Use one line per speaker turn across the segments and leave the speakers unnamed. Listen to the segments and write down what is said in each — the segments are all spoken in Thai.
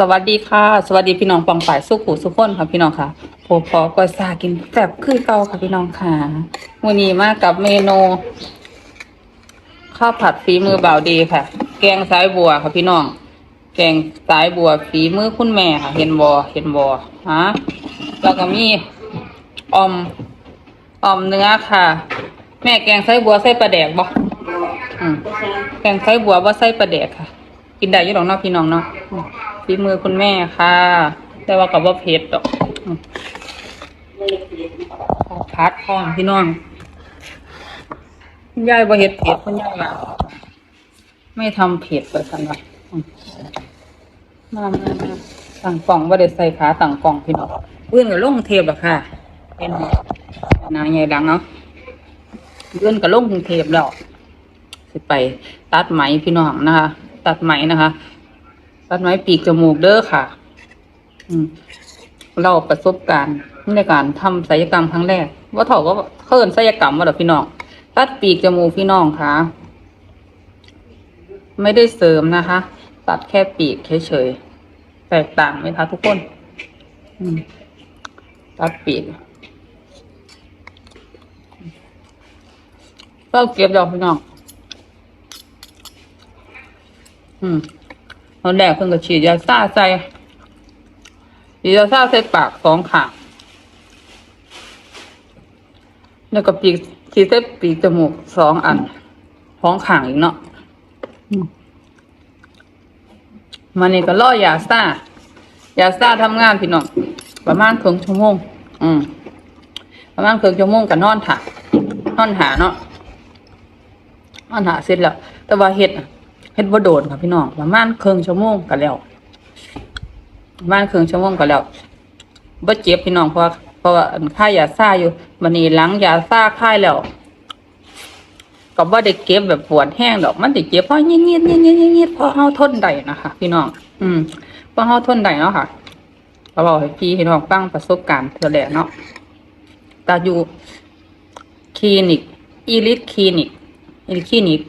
สวัสดีค่ะ สวัสดีพี่น้องปองฝ่ายสุขุสุขคนค่ะพี่น้องค่ะโพพอก็ซากินแซ่บคือเก่าค่ะพี่น้องค่ะวันนี้มากับเมนูข้าวผัดฝีมือบ่าวดีค่ะ แกงสายบัวค่ะพี่น้อง แกงสายบัวฝีมือคุณแม่ค่ะ เห็นบอเห็นบอฮะแล้วก็มีออมออมเนื้อค่ะ แม่แกงสายบัวใส่ปลาแดกบ่อืมแกงสายบัวว่าใส่ปลาแดกค่ะ กินได้ยี่หรอกเนาะพี่น้องเนาะฝีมือคุณแม่ค่ะ แต่ว่ากับว่าเผ็ดดอกพัดพร้อมพี่น้องคุณยายบ่เฮ็ดเผ็ดคุณยายว่าไม่ทำเผ็ดเลยสันว่าอืมามามาต่างกล่องว่าได้ใส่ขาต่างกล่องพี่น้องเอื้อนกับลงเทปหรอกค่ะ เป็นนายใหญ่ดังเนาะเอื้อนกับลงกรุงเทพแล้วสิไปตัดไหมพี่น้องนะคะ ตัดไหมนะคะ ตัดไหมปีกจมูกเด้อค่ะ อืมเราประสบการณ์ในการทำศัลยกรรมครั้งแรกว่าถาก็เคินศัลยกรรมว่าหรอพี่น้อง ตัดปีกจมูกพี่น้องค่ะ ไม่ได้เสริมนะคะ ตัดแค่ปีกเฉยๆแตกต่างไหมคะทุกคนตัดปีกก็เก็บดอกพี่น้อง อืมตอนแรกเพิ่งก็ฉีดยาซ่าใส่ฉีดยาซ่าใส่ปากสองข้างแล้วก็ปีกฉีดใส่ปีกจมูกสองอันสองข้างอีกเนาะอืมมันนี่ก็ล่อยาซ่ายาซ่าทำงานพี่น้องประมาณครึ่งชั่วโมง อืมประมาณครึ่งชั่วโมงก็นอนถ่านอนหาเนาะนอนหาเสร็จแล้ว แต่ว่าเฮ็ดน่ะ เฮ็ดบ่โดนค่ะพี่น้องประมาณครึ่งชั่วโมงก็แล้วประมาณครึ่งชั่วโมงก็แล้วบ่เจ็บพี่น้องเพราะเพราะว่าค่ายาซ่าอยู่บัดนี้หลังยาซ่าค่ายแล้วก็บ่ได้เก็บแบบปวดแห้งดอก มันสิเจ็บเพราะเงียดๆๆๆๆเพราะเฮาทนได้นะคะพี่น้อง อืมเพราะเฮาทนได้เนาะค่ะก็บอกให้พี่พี่น้องฟังประสบการณ์เท่าแหละเนาะแตาอยู่คลินิก อีลิทคลินิก อีลิทคลินิก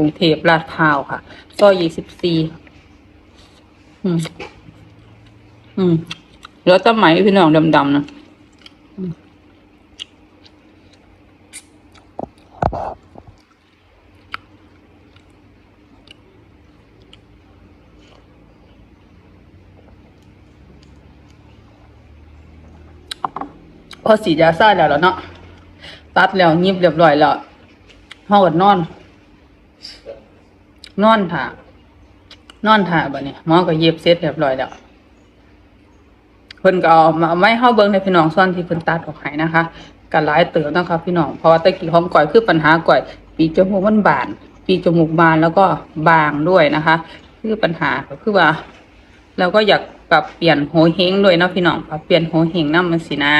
รุงเทพลาดพร้าวค่ะ ซอยยี่สิบสี่อืม อืมแล้วจะไหมพี่น้องดำๆนะพอสียาซ่าแล้วแล้วเนาะตัดแล้วยิบเรียบร้อยแล้วห้องอดนอน นอนถ่านอนถ่าบัดนี้หมอก็เย็บเสร็จเรียบร้อยแล้วเพิ่นก็เอามาเอาไม้เฮาเบิ่งในพี่น้องส่วนที่เพิ่นตัดออกให้นะคะก็หลายเติบนะคะพี่น้องเพราะว่าตะกี้ของก่อยคือปัญหาก่อยปีจมูกมันบาน ปีจมูกบานแล้วก็บางด้วยนะคะ คือปัญหาก็คือว่าเราก็อยากปรับเปลี่ยนโหเฮงด้วยเนาะพี่น้องปรับเปลี่ยนโหเฮงนำมันสินะ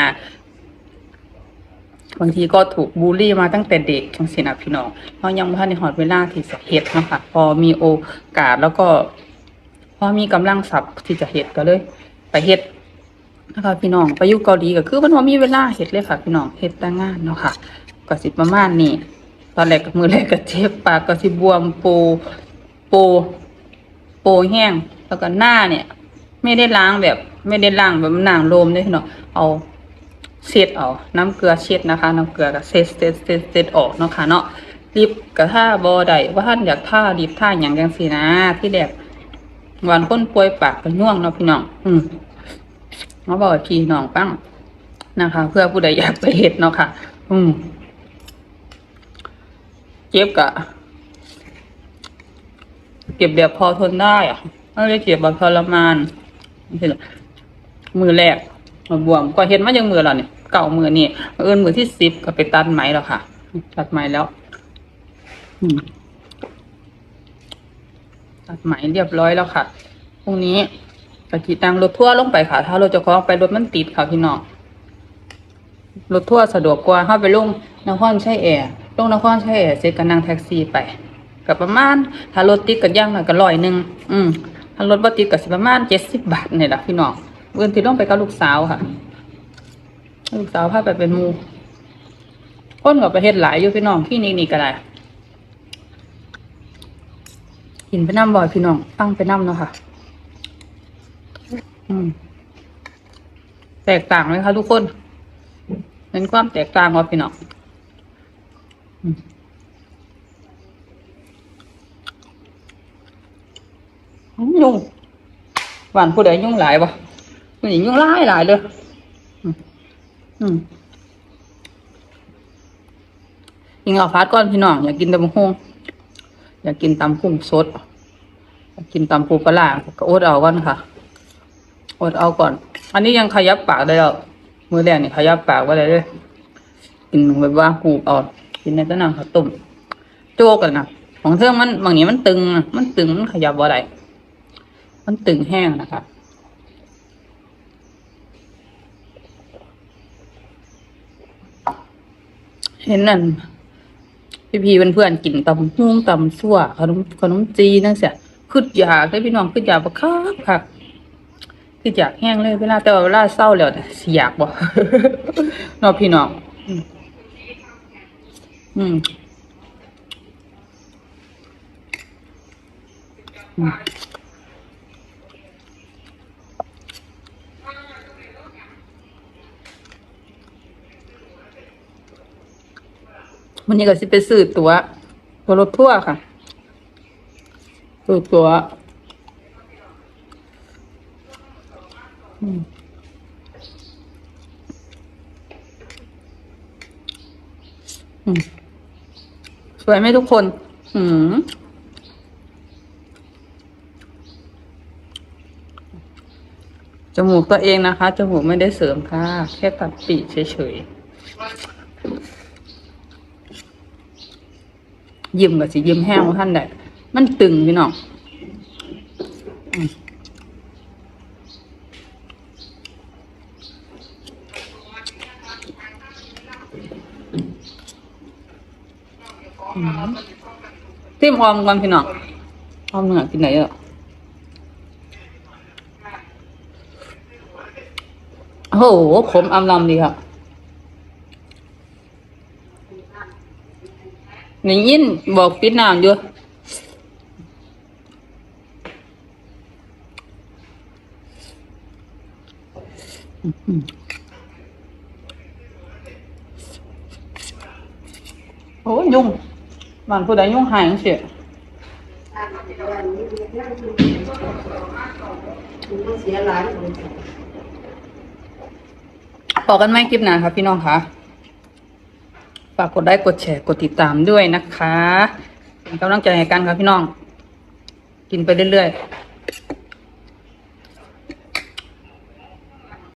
บางทีก็ถูกบูลลี่มาตั้งแต่เด็กจังสินะพี่น้องเพราะยังไม่ทันในหอดเวลาที่จะเฮ็ดเนาะคะพอมีโอกาสแล้วก็ พอมีกำลังทรัพย์ที่จะเฮ็ดก็เลย ไปเฮ็ดนะคะพี่น้องไปอยู่เกาหลีก็คือมันว่ามีเวลาเฮ็ดเลยค่ะ พี่น้องเฮ็ดแต่งานเนาะค่ะก็สิประมาณนี้ตอนแรกกับมือแรกก็เจ็บปากก็สิบวมโปโปโปแห้งแล้วก็หน้าเนี่ย ไม่ได้ล้างแบบ ไม่ได้ล้างแบบน้ำโลมเลยพี่น้องเอา เช็ดเอาน้ำเกลือเช็ดนะคะ น้ำเกลือก็เช็ดเช็ดเช็ดเช็ดออกเนาะค่ะเนาะรีบกระท่าบอใดว่าท่านอยากท่ารีบท่าอย่างจังสีนะที่แดกวันค้นป่วยปากกันย่วงเนาะพี่น้อง อืมมาบอกพี่น้องปั้งนะคะ เพื่อผู้ใดอยากไปเห็ดเนาะค่ะ อืมเจ็บกะเก็บแบบพอทนได้อะไม่ได้เจ็บแบบทรมานนี่แหละมือแรก บวมก็เห็นมายังมือเราเนี่ยเก่ามือนี่เอินมือที่สิบก็ไปตัดไหมแล้วค่ะ ตัดไหมแล้วตัดไหมเรียบร้อยแล้วค่ะพรุ่งนี้กะจิตังรถทั่วลงไปค่ะ ถ้ารถจะคล้องไปรถมันติดค่ะพี่น้องรถทั่วสะดวกกว่าเข้าไปลงนครใช้แอร์ลงนครใช้แอร์เสร็จก็นั่งแท็กซี่ไปกับประมาณ ถ้ารถติดก็ย่างหน่อยก็ร้อยหนึ่งอืมถ้ารถบ่ติดก็สิประมาณเจ็ดสิบบาทเนี่แหละพี่น้อง เงินที่ต้องไปกับลูกสาวค่ะ ลูกสาวพาไปเป็นมูคนกับประเทศหลายอยู่พี่น้องที่นี่นี่ก็ได้กินไปน้ำบ่อยพี่น้องตั้งไปน้ำเนาะค่ะ อืม แตกต่างไหมคะทุกคนเป็นความแตกต่างของพี่น้องอืมยุ่งหวานผู้ใดยุ่งหลายปะ มันยุ่งหลายหลายเลยอืมอืมกินข้าฟัดก่อนพี่น้องอยากกินตำบักหุ่งอยากกินตำกุ้งสดอยากกินตำปูปลาร้าก็อดเอาก่อนค่ะอดเอาก่อน อันนี้ยังขยับปากได้แล้วมือแรกนี่ขยับปากไว้เลยเด้อกินแบบว่าหูบเอากินในตะนังข้าวต้มโจกันนะของเธอมันบางนี้มันตึงนะมันตึงมันขยับบ่าได้มันตึงแห้งนะคะ เห็นนั่นพี่พีเพื่อนๆกินตำหุ่งตำซั่วขนมขนมจีนั่นเสียขึ้นอยากได้พี่น้องขึ้นอยากบักคักคักคืออยากแห้งเลยเวลาแต่ว่าเวลาเศร้าแล้วแต่สิอยากบ่นาพี่น้องอืมอืม วันนี้ก็สิไปซื้อตัวตัวรถทั่วร์ค่ะซื้อตัวอืมสวยไหมทุกคน อืมจมูกตัวเองนะคะ จมูกไม่ได้เสริมค่ะ แค่ตัดปีเฉยๆ ยิ้มกับสิยิ้มแห้งของท่านได้มันตึงพี่น้องอืมเต็มออมก่อนพี่น้องออมเนือกินไหนอะโอ้โหขมอำลำดีครับ นี่ยินบอกปิดน้ำอยู่โอ้ยยุ่งบ้านผู้ใดยุ่งหายจังเสีย
เสียหลาย
บอกกันไหมคลิปหน้าครับพี่น้องคะากกดไลค์กดแชร์กดติดตามด้วยนะคะเป็นกำลังใจให้กันครับพี่น้อง กินไปเรื่อยๆ